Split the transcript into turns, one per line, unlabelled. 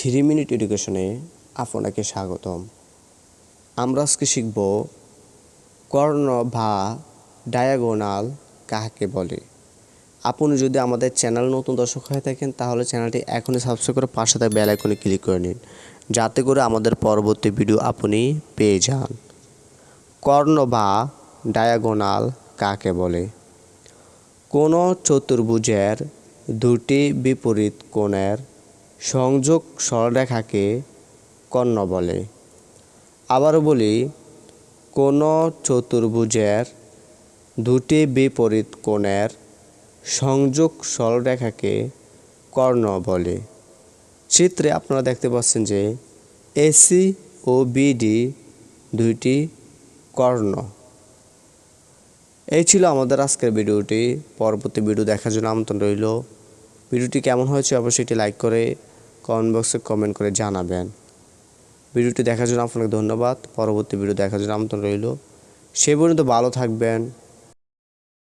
Three minute এডুকেশনে আপনাকে স্বাগতম। আমরা আজকে শিখব কর্ণ বা ডায়াগোনাল কাকে বলে। আপনি যদি আমাদের চ্যানেল নতুন দর্শক হয়ে থাকেন, তাহলে চ্যানেলটি এখনই সাবস্ক্রাইব করে পাশে থাকা বেল আইকনে ক্লিক করে নিন, যাতে করে আমাদের পরবর্তী ভিডিও আপনি পেয়ে যান। কর্ণ বা ডায়াগোনাল কাকে বলে? কোনো চতুর্ভুজের দুটি বিপরীত কোণের সংযোগ সরলরেখাকে কর্ণ বলে। আবারও বলি, কোনো চতুর্ভুজের দুটি বিপরীত কোণের সংযোগ সরলরেখাকে কর্ণ বলে। চিত্রে আপনারা দেখতে পাচ্ছেন যে এসি ও বিডি দুইটি কর্ণ। এই ছিল আমাদের আজকের ভিডিওটি। পরবর্তী ভিডিও দেখার জন্য আমন্ত্রণ রইল। ভিডিওটি কেমন হয়েছে অবশ্যই এটি লাইক করে কমেন্ট বক্সে কমেন্ট করে জানাবেন। ভিডিওটি দেখার জন্য আপনাকে ধন্যবাদ। পরবর্তী ভিডিও দেখার জন্য আমন্ত্রণ রইল। সে পর্যন্ত ভালো থাকবেন।